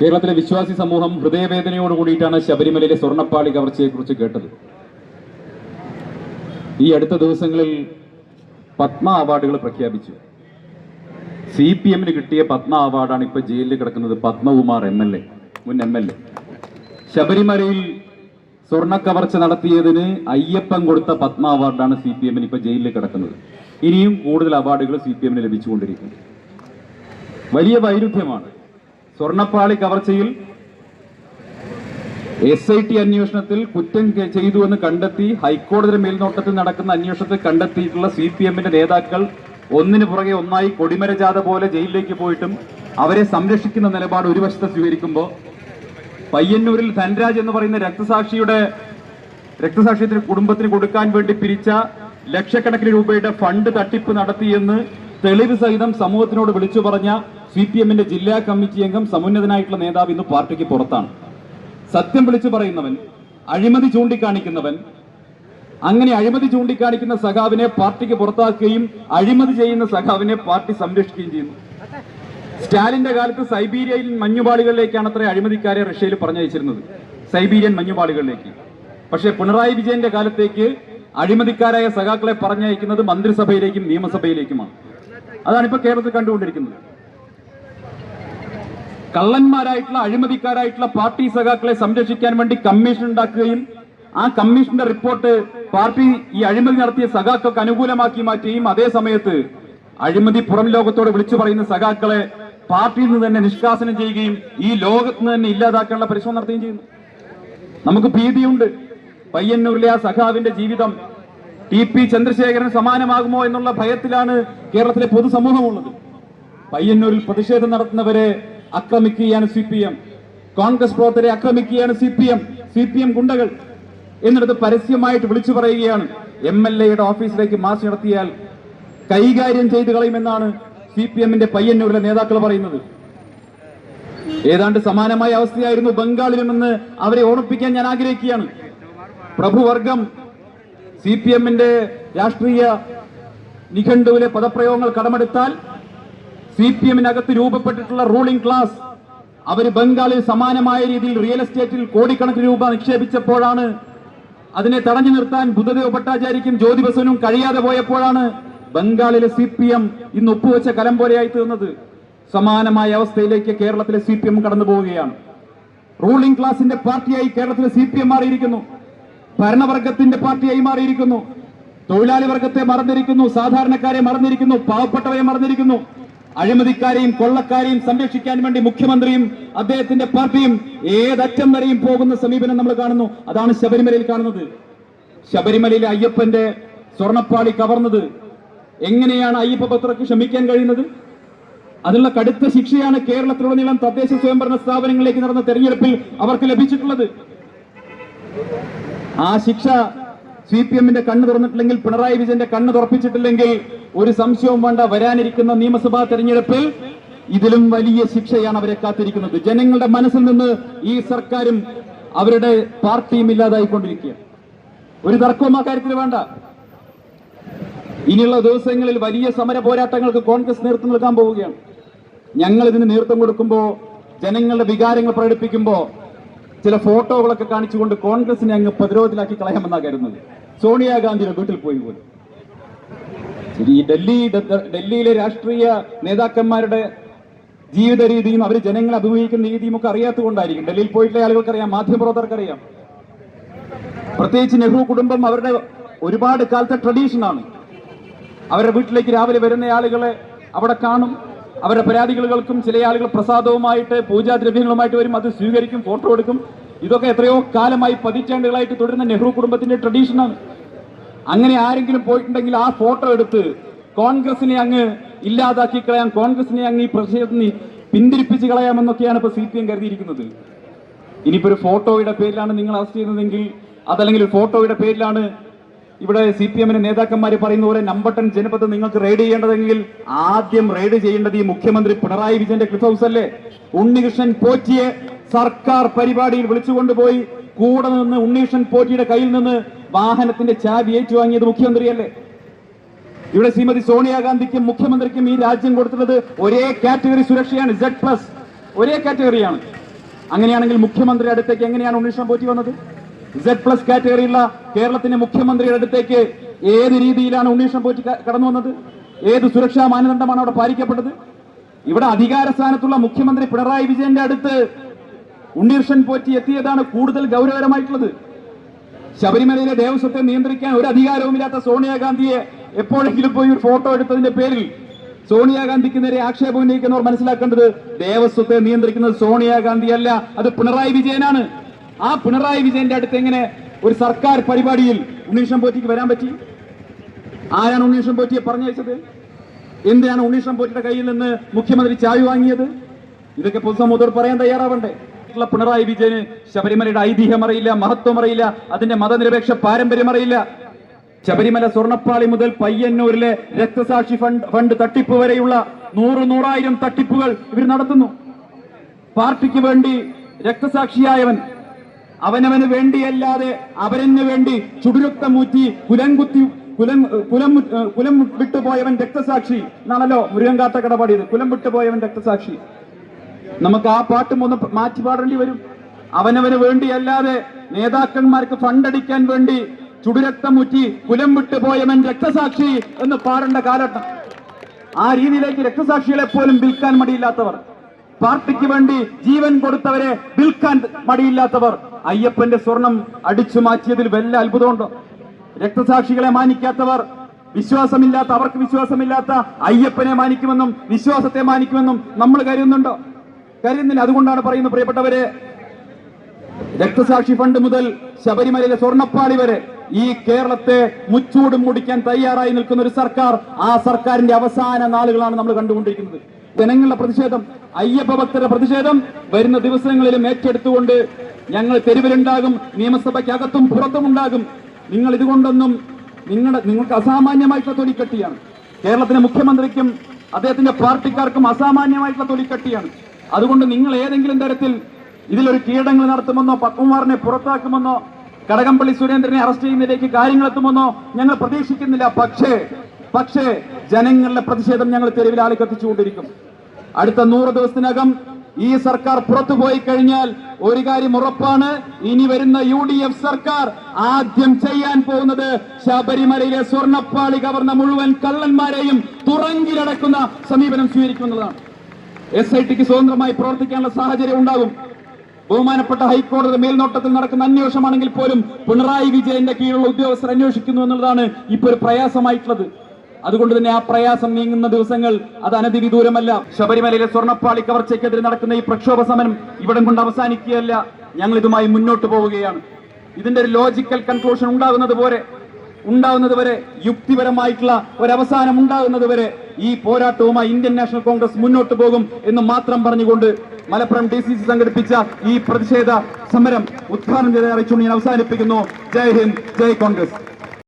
കേരളത്തിലെ വിശ്വാസി സമൂഹം ഹൃദയവേദനയോട് കൂടിയിട്ടാണ് ശബരിമലയിലെ സ്വർണപ്പാളി കവർച്ചയെക്കുറിച്ച് കേട്ടത്. ഈ അടുത്ത ദിവസങ്ങളിൽ പത്മ അവാർഡുകൾ പ്രഖ്യാപിച്ചു. സി പി എമ്മിന് കിട്ടിയ പത്മ അവാർഡാണ് ഇപ്പൊ ജയിലിൽ കിടക്കുന്നത് പത്മകുമാർ എം എൽ എ മുൻ എം എൽ എ. ശബരിമലയിൽ സ്വർണ കവർച്ച നടത്തിയതിന് അയ്യപ്പൻ കൊടുത്ത പത്മ അവാർഡാണ് സി പി എമ്മിന് ഇപ്പൊ ജയിലിൽ കിടക്കുന്നത്. ഇനിയും കൂടുതൽ അവാർഡുകൾ സി പി എമ്മിന് ലഭിച്ചുകൊണ്ടിരിക്കും. വലിയ വൈരുദ്ധ്യമാണ്. സ്വർണപ്പാളി കവർച്ചയിൽ എസ് ഐ ടി അന്വേഷണത്തിൽ കുറ്റം ചെയ്തു എന്ന് കണ്ടെത്തി ഹൈക്കോടതിയുടെ മേൽനോട്ടത്തിൽ നടക്കുന്ന അന്വേഷണത്തിൽ കണ്ടെത്തിയിട്ടുള്ള സി പി എമ്മിന്റെ നേതാക്കൾ ഒന്നിനു പുറകെ ഒന്നായി കൊടിമരജാത പോലെ ജയിലിലേക്ക് പോയിട്ടും അവരെ സംരക്ഷിക്കുന്ന നിലപാട് ഒരു വശത്ത് സ്വീകരിക്കുമ്പോൾ പയ്യന്നൂരിൽ ധൻരാജ് എന്ന് പറയുന്ന രക്തസാക്ഷിയുടെ രക്തസാക്ഷിയുടെ കുടുംബത്തിന് കൊടുക്കാൻ വേണ്ടി പിരിച്ച ലക്ഷക്കണക്കിന് രൂപയുടെ ഫണ്ട് തട്ടിപ്പ് നടത്തിയെന്ന് തെളിവ് സഹിതം സമൂഹത്തിനോട് വിളിച്ചു പറഞ്ഞ സി പി എമ്മിന്റെ ജില്ലാ കമ്മിറ്റി അംഗം സമുന്നതനായിട്ടുള്ള നേതാവ് ഇന്ന് പാർട്ടിക്ക് പുറത്താണ്. സത്യം വിളിച്ചു പറയുന്നവൻ അഴിമതി ചൂണ്ടിക്കാണിക്കുന്നവൻ അങ്ങനെ അഴിമതി ചൂണ്ടിക്കാണിക്കുന്ന സഖാവിനെ പാർട്ടിക്ക് പുറത്താക്കുകയും അഴിമതി ചെയ്യുന്ന സഖാവിനെ പാർട്ടി സംരക്ഷിക്കുകയും ചെയ്യുന്നു. സ്റ്റാലിന്റെ കാലത്ത് സൈബീരിയയിൽ മഞ്ഞുപാളികളിലേക്കാണ് അത്ര അഴിമതിക്കാരെ റഷ്യയിൽ പറഞ്ഞയച്ചിരുന്നത്. സൈബീരിയൻ മഞ്ഞുപാളികളിലേക്ക്. പക്ഷേ പിണറായി വിജയന്റെ കാലത്തേക്ക് അഴിമതിക്കാരായ സഖാക്കളെ പറഞ്ഞയക്കുന്നത് മന്ത്രിസഭയിലേക്കും നിയമസഭയിലേക്കുമാണ്. അതാണ് ഇപ്പൊ കേരളത്തിൽ കണ്ടുകൊണ്ടിരിക്കുന്നത്. കള്ളന്മാരായിട്ടുള്ള അഴിമതിക്കാരായിട്ടുള്ള പാർട്ടി സഖാക്കളെ സംരക്ഷിക്കാൻ വേണ്ടി കമ്മീഷൻ ഉണ്ടാക്കുകയും ആ കമ്മീഷന്റെ റിപ്പോർട്ട് പാർട്ടി ഈ അഴിമതി നടത്തിയ സഖാക്കൾക്ക് അനുകൂലമാക്കി മാറ്റുകയും അതേ സമയത്ത് അഴിമതി പുറം ലോകത്തോട് വിളിച്ചു പറയുന്ന സഖാക്കളെ പാർട്ടിയിൽ നിന്ന് തന്നെ നിഷ്കാസനം ചെയ്യുകയും ഈ ലോകത്ത് നിന്ന് തന്നെ ഇല്ലാതാക്കാനുള്ള പരിശ്രമം നടത്തുകയും ചെയ്യുന്നു. നമുക്ക് ഭീതിയുണ്ട്. പയ്യന്നൂരിലെ ആ സഖാവിന്റെ ജീവിതം ടി പി ചന്ദ്രശേഖരൻ സമാനമാകുമോ എന്നുള്ള ഭയത്തിലാണ് കേരളത്തിലെ പൊതുസമൂഹമുള്ളത്. പയ്യന്നൂരിൽ പ്രതിഷേധം നടത്തുന്നവരെ ആക്രമിക്കുകയാണ് സി പി എം കോൺഗ്രസ് പ്രവർത്തകരെ ആക്രമിക്കുകയാണ് C P M C P M ഗുണ്ടകൾ. എന്നിടത്ത് പരസ്യമായിട്ട് വിളിച്ചു പറയുകയാണ്. എം എൽ എയുടെ ഓഫീസിലേക്ക് മാർച്ച് നടത്തിയാൽ കൈകാര്യം ചെയ്തു കളയുമെന്നാണ് സി പി എമ്മിന്റെ പയ്യന്നൂരിലെ നേതാക്കൾ പറയുന്നത്. ഏതാണ്ട് സമാനമായ അവസ്ഥയായിരുന്നു ബംഗാളിലുമെന്ന് അവരെ ഓർമ്മിപ്പിക്കാൻ ഞാൻ ആഗ്രഹിക്കുകയാണ്. പ്രഭുവർഗം സി പി എമ്മിന്റെ രാഷ്ട്രീയ നിഘണ്ടുവിലെ പദപ്രയോഗങ്ങൾ കടമെടുത്താൽ സി പി എമ്മിനകത്ത് രൂപപ്പെട്ടിട്ടുള്ള റൂളിംഗ് ക്ലാസ് അവർ ബംഗാളിൽ സമാനമായ രീതിയിൽ റിയൽ എസ്റ്റേറ്റിൽ കോടിക്കണക്കിന് രൂപ നിക്ഷേപിച്ചപ്പോഴാണ് അതിനെ തടഞ്ഞു നിർത്താൻ ബുദ്ധദേവ് ഭട്ടാചാര്യക്കും ജ്യോതി കഴിയാതെ പോയപ്പോഴാണ് ബംഗാളിലെ സി പി എം ഇന്ന് ഒപ്പുവെച്ച കലം പോലെയായി തീർന്നത്. സമാനമായ അവസ്ഥയിലേക്ക് കേരളത്തിലെ സി പി എം കടന്നു പോവുകയാണ്. റൂളിംഗ് ക്ലാസിന്റെ പാർട്ടിയായി കേരളത്തിലെ സി പി എം മാറിയിരിക്കുന്നു. ഭരണവർഗത്തിന്റെ പാർട്ടിയായി മാറിയിരിക്കുന്നു. തൊഴിലാളി വർഗത്തെ മറന്നിരിക്കുന്നു. സാധാരണക്കാരെ മറന്നിരിക്കുന്നു. പാവപ്പെട്ടവരെ മറന്നിരിക്കുന്നു. അഴിമതിക്കാരെയും കൊള്ളക്കാരെയും സംരക്ഷിക്കാൻ വേണ്ടി മുഖ്യമന്ത്രിയും അദ്ദേഹത്തിന്റെ പാർട്ടിയും ഏതറ്റം വരെയും പോകുന്ന സമീപനം നമ്മൾ കാണുന്നു. അതാണ് ശബരിമലയിൽ കാണുന്നത്. ശബരിമലയിലെ അയ്യപ്പന്റെ സ്വർണപ്പാളി കവർന്നത് എങ്ങനെയാണ് അയ്യപ്പ ഭക്തർക്ക് ക്ഷമിക്കാൻ കഴിയുന്നത്? അതിനുള്ള കടുത്ത ശിക്ഷയാണ് കേരളത്തിലുടനീളം തദ്ദേശ സ്വയംഭരണ സ്ഥാപനങ്ങളിലേക്ക് നടന്ന തെരഞ്ഞെടുപ്പിൽ അവർക്ക് ലഭിച്ചിട്ടുള്ളത്. ആ ശിക്ഷ സി പി എമ്മിന്റെ കണ്ണ് തുറന്നിട്ടില്ലെങ്കിൽ പിണറായി വിജയന്റെ കണ്ണ് തുറപ്പിച്ചിട്ടില്ലെങ്കിൽ ഒരു സംശയവും വേണ്ട വരാനിരിക്കുന്ന നിയമസഭാ തെരഞ്ഞെടുപ്പിൽ ഇതിലും വലിയ ശിക്ഷയാണ് അവരെ കാത്തിരിക്കുന്നത്. ജനങ്ങളുടെ മനസ്സിൽ നിന്ന് ഈ സർക്കാരും അവരുടെ പാർട്ടിയും ഇല്ലാതായിക്കൊണ്ടിരിക്കുക ഒരു തർക്കവും ആ കാര്യത്തിൽ വേണ്ട. ഇനിയുള്ള ദിവസങ്ങളിൽ വലിയ സമര പോരാട്ടങ്ങൾക്ക് കോൺഗ്രസ് നേതൃത്വം നൽകാൻ പോവുകയാണ്. ഞങ്ങൾ ഇതിന് നേതൃത്വം കൊടുക്കുമ്പോൾ ജനങ്ങളുടെ വികാരങ്ങൾ പ്രകടിപ്പിക്കുമ്പോൾ ചില ഫോട്ടോകളൊക്കെ കാണിച്ചുകൊണ്ട് കോൺഗ്രസിനെ അങ്ങ് പ്രതിരോധത്തിലാക്കി കളയാമെന്നാണ് കരുതുന്നത്. സോണിയാഗാന്ധിയുടെ വീട്ടിൽ പോയി പോലും. ഈ ഡൽഹി ഡൽഹിയിലെ രാഷ്ട്രീയ നേതാക്കന്മാരുടെ ജീവിത രീതിയും അവർ ജനങ്ങളെ അഭിമുഖീകരിക്കുന്ന രീതിയും ഒക്കെ അറിയാത്തതുകൊണ്ടായിരിക്കും. ഡൽഹിയിൽ പോയിട്ടുള്ള ആളുകൾക്കറിയാം മാധ്യമപ്രവർത്തകർക്കറിയാം. പ്രത്യേകിച്ച് നെഹ്റു കുടുംബം അവരുടെ ഒരുപാട് കാലത്തെ ട്രഡീഷനാണ് അവരുടെ വീട്ടിലേക്ക് രാവിലെ വരുന്ന ആളുകളെ അവിടെ കാണും. അവരുടെ പരാതികളുകൾക്കും ചില ആളുകൾ പ്രസാദവുമായിട്ട് പൂജാദ്രവ്യങ്ങളുമായിട്ട് വരും. അത് സ്വീകരിക്കും ഫോട്ടോ എടുക്കും. ഇതൊക്കെ എത്രയോ കാലമായി പതിറ്റാണ്ടുകളായിട്ട് തുടരുന്ന നെഹ്റു കുടുംബത്തിന്റെ ട്രഡീഷനാണ് അങ്ങനെ ആരെങ്കിലും പോയിട്ടുണ്ടെങ്കിൽ ആ ഫോട്ടോ എടുത്ത് കോൺഗ്രസിനെ അങ്ങ് ഇല്ലാതാക്കി കളയാം കോൺഗ്രസിനെ അങ്ങ് ഈ പ്രതിഷേധത്തിൽ നിന്ന് പിന്തിരിപ്പിച്ച് കളയാമെന്നൊക്കെയാണ് ഇപ്പൊ സി പി എം കരുതിയിരിക്കുന്നത്. ഇനിയിപ്പോ ഒരു ഫോട്ടോയുടെ പേരിലാണ് നിങ്ങൾ അറസ്റ്റ് ചെയ്യുന്നതെങ്കിൽ അതല്ലെങ്കിൽ ഒരു ഫോട്ടോയുടെ പേരിലാണ് ഇവിടെ സി പി എമ്മിന്റെ നേതാക്കന്മാർ പറയുന്ന പോലെ നമ്പട്ടൻ ജനപദം നിങ്ങൾക്ക് റെയ്ഡ് ചെയ്യേണ്ടതെങ്കിൽ ആദ്യം റെയ്ഡ് ചെയ്യേണ്ടത് ഈ മുഖ്യമന്ത്രി പിണറായി വിജയന്റെ ക്ലിഫ് ഹൗസ് അല്ലേ? ഉണ്ണികൃഷ്ണൻ പോറ്റിയെ സർക്കാർ പരിപാടിയിൽ വിളിച്ചുകൊണ്ടുപോയി കൂടെ നിന്ന് ഉണ്ണികൃഷ്ണൻ പോറ്റിയുടെ കയ്യിൽ നിന്ന് വാഹനത്തിന്റെ ചാവി ഏറ്റുവാങ്ങിയത് മുഖ്യമന്ത്രിയല്ലേ? ഇവിടെ ശ്രീമതി സോണിയാഗാന്ധിക്കും മുഖ്യമന്ത്രിക്കും ഈ രാജ്യം കൊടുത്തത് ഒരേ കാറ്റഗറി സുരക്ഷയാണ് സെഡ് പ്ലസ് ഒരേ കാറ്റഗറിയാണ്. അങ്ങനെയാണെങ്കിൽ മുഖ്യമന്ത്രിയുടെ അടുത്തേക്ക് എങ്ങനെയാണ് ഉണ്ണീഷൻ പോറ്റി വന്നത്? സെഡ് പ്ലസ് കാറ്റഗറിയുള്ള കേരളത്തിന്റെ മുഖ്യമന്ത്രിയുടെ അടുത്തേക്ക് ഏത് രീതിയിലാണ് ഉണ്ണീഷൻ പോറ്റി കടന്നു വന്നത്? ഏത് സുരക്ഷാ മാനദണ്ഡമാണ് അവിടെ പാലിക്കപ്പെട്ടത്? ഇവിടെ അധികാര സ്ഥാനത്തുള്ള മുഖ്യമന്ത്രി പിണറായി വിജയന്റെ അടുത്ത് ഉണ്ണീർഷൻ പോറ്റി എത്തിയതാണ് കൂടുതൽ ഗൗരവകരമായിട്ടുള്ളത്. ശബരിമലയിലെ ദേവസ്വത്തെ നിയന്ത്രിക്കാൻ ഒരു അധികാരവുമില്ലാത്ത സോണിയാഗാന്ധിയെ എപ്പോഴെങ്കിലും പോയി ഒരു ഫോട്ടോ എടുത്തതിന്റെ പേരിൽ സോണിയാഗാന്ധിക്ക് നേരെ ആക്ഷേപം ഉന്നയിക്കുന്നവർ മനസ്സിലാക്കേണ്ടത് ദേവസ്വത്തെ നിയന്ത്രിക്കുന്നത് സോണിയാഗാന്ധി അല്ല അത് പിണറായി വിജയനാണ്. ആ പിണറായി വിജയന്റെ അടുത്ത് എങ്ങനെ ഒരു സർക്കാർ പരിപാടിയിൽ ഉണ്ണീഷം പോറ്റിക്ക് വരാൻ പറ്റി? ആരാണ് ഉണ്ണീഷം പോറ്റിയെ പറഞ്ഞയച്ചത്? എന്തിനാണ് ഉണ്ണീഷം പോറ്റിയുടെ കയ്യിൽ നിന്ന് മുഖ്യമന്ത്രി ചായ വാങ്ങിയത്? ഇതൊക്കെ പൊതുസമൂഹത്തോട് പറയാൻ തയ്യാറാവണ്ടേ? ഉള്ള പിണറായി വിജയന് ശബരിമലയുടെ ഐതിഹ്യം അറിയില്ല മഹത്വം അറിയില്ല അതിന്റെ മതനിരപേക്ഷ പാരമ്പര്യം അറിയില്ല. ശബരിമല സ്വർണപ്പാളി മുതൽ പയ്യന്നൂരിലെ രക്തസാക്ഷി ഫണ്ട് ഫണ്ട് തട്ടിപ്പ് വരെയുള്ള നൂറ് നൂറായിരം തട്ടിപ്പുകൾ ഇവർ നടത്തുന്നു. പാർട്ടിക്ക് വേണ്ടി രക്തസാക്ഷിയായവൻ അവനവന് വേണ്ടിയല്ലാതെ അവരന് വേണ്ടി ചുടുരക്തം ഊറ്റി കുലംകുത്തി കുലം കുലം കുലം വിട്ടുപോയവൻ രക്തസാക്ഷി. എന്നാണല്ലോ മുരുകൻ കാട്ടക്കട കടപാടിയത്. കുലം വിട്ടുപോയവൻ രക്തസാക്ഷി. നമുക്ക് ആ പാട്ടും ഒന്ന് മാറ്റി പാടേണ്ടി വരും. അവനവന് വേണ്ടിയല്ലാതെ നേതാക്കന്മാർക്ക് ഫണ്ടടിക്കാൻ വേണ്ടി ചുടുരക്തം മുറ്റി കുലം വിട്ടുപോയവൻ രക്തസാക്ഷി എന്ന് പാടേണ്ട കാലഘട്ടം. ആ രീതിയിലേക്ക് രക്തസാക്ഷികളെ പോലും വിൽക്കാൻ മടിയില്ലാത്തവർ. പാർട്ടിക്ക് വേണ്ടി ജീവൻ കൊടുത്തവരെ വിൽക്കാൻ മടിയില്ലാത്തവർ. അയ്യപ്പന്റെ സ്വർണം അടിച്ചു മാറ്റിയതിൽ വല്ല അത്ഭുതമുണ്ടോ? രക്തസാക്ഷികളെ മാനിക്കാത്തവർ വിശ്വാസമില്ലാത്ത അവർക്ക് വിശ്വാസമില്ലാത്ത അയ്യപ്പനെ മാനിക്കുമെന്നും വിശ്വാസത്തെ മാനിക്കുമെന്നും നമ്മൾ കരുതുന്നുണ്ടോ? കരുതുന്നില്ല അതുകൊണ്ടാണ് പറയുന്നത് പ്രിയപ്പെട്ടവരെ. രക്തസാക്ഷി ഫണ്ട് മുതൽ ശബരിമലയിലെ സ്വർണപ്പാളി വരെ ഈ കേരളത്തെ മുച്ചൂടും മുടിക്കാൻ തയ്യാറായി നിൽക്കുന്ന ഒരു സർക്കാർ ആ സർക്കാരിന്റെ അവസാന നാളുകളാണ് നമ്മൾ കണ്ടുകൊണ്ടിരിക്കുന്നത്. ജനങ്ങളുടെ പ്രതിഷേധം അയ്യപ്പ ഭക്തരുടെ പ്രതിഷേധം വരുന്ന ദിവസങ്ങളിലും ഏറ്റെടുത്തുകൊണ്ട് ഞങ്ങൾ തെരുവിലുണ്ടാകും നിയമസഭയ്ക്കകത്തും പുറത്തും ഉണ്ടാകും നിങ്ങൾ ഇതുകൊണ്ടൊന്നും നിങ്ങളുടെ നിങ്ങൾക്ക് അസാമാന്യമായിട്ടുള്ള തൊലിക്കട്ടിയാണ്. കേരളത്തിലെ മുഖ്യമന്ത്രിക്കും അദ്ദേഹത്തിന്റെ പാർട്ടിക്കാർക്കും അസാമാന്യമായിട്ടുള്ള തൊലിക്കട്ടിയാണ്. അതുകൊണ്ട് നിങ്ങൾ ഏതെങ്കിലും തരത്തിൽ ഇതിലൊരു കീഴടങ്ങൾ നടത്തുമെന്നോ പത്മകുമാറിനെ പുറത്താക്കുമെന്നോ കടകംപള്ളി സുരേന്ദ്രനെ അറസ്റ്റ് ചെയ്യുന്നതിലേക്ക് കാര്യങ്ങൾ എത്തുമെന്നോ ഞങ്ങൾ പ്രതീക്ഷിക്കുന്നില്ല. പക്ഷേ പക്ഷേ ജനങ്ങളുടെ പ്രതിഷേധം ഞങ്ങൾ തെരുവിൽ ആളി കത്തിച്ചുകൊണ്ടിരിക്കും അടുത്ത നൂറ് ദിവസത്തിനകം ഈ സർക്കാർ പുറത്തു പോയി കഴിഞ്ഞാൽ ഒരു കാര്യം ഉറപ്പാണ്. ഇനി വരുന്ന യു ഡി എഫ് സർക്കാർ ആദ്യം ചെയ്യാൻ പോകുന്നത് ശബരിമലയിലെ സ്വർണപ്പാളി കവർന്ന മുഴുവൻ കള്ളന്മാരെയും തുറങ്കിലടക്കുന്ന സമീപനം സ്വീകരിക്കുമെന്നുള്ളതാണ് എസ് ഐ ടിക്ക് സ്വതന്ത്രമായി പ്രവർത്തിക്കാനുള്ള സാഹചര്യം ഉണ്ടാകും. ബഹുമാനപ്പെട്ട ഹൈക്കോടതി മേൽനോട്ടത്തിൽ നടക്കുന്ന അന്വേഷണമാണെങ്കിൽ പോലും പിണറായി വിജയന്റെ കീഴിലുള്ള ഉദ്യോഗസ്ഥർ അന്വേഷിക്കുന്നു എന്നുള്ളതാണ് ഇപ്പോൾ ഒരു പ്രയാസമായിട്ടുള്ളത്. അതുകൊണ്ട് തന്നെ ആ പ്രയാസം നീങ്ങുന്ന ദിവസങ്ങൾ അത് അനധിവിദൂരമല്ല ശബരിമലയിലെ സ്വർണപ്പാളി കവർച്ചയ്ക്കെതിരെ നടക്കുന്ന ഈ പ്രക്ഷോഭ സമരം ഇവിടം കൊണ്ട് അവസാനിക്കുകയല്ല. ഞങ്ങൾ ഇതുമായി മുന്നോട്ട് പോവുകയാണ്. ഇതിന്റെ ഒരു ലോജിക്കൽ കൺക്ലൂഷൻ ഉണ്ടാകുന്നത് പോലെ ഉണ്ടാകുന്നത് വരെ യുക്തിപരമായിട്ടുള്ള ഒരവസാനം ഉണ്ടാകുന്നത് വരെ ഈ പോരാട്ടവുമായി ഇന്ത്യൻ നാഷണൽ കോൺഗ്രസ് മുന്നോട്ട് പോകും എന്ന് മാത്രം പറഞ്ഞുകൊണ്ട് മലപ്പുറം ഡി സി സി സംഘടിപ്പിച്ച ഈ പ്രതിഷേധ സമരം ഉദ്ഘാടനം ചെയ്ത് അറിയിച്ചുകൊണ്ട് ഞാൻ അവസാനിപ്പിക്കുന്നു. ജയ് ഹിന്ദ് ജയ് കോൺഗ്രസ്.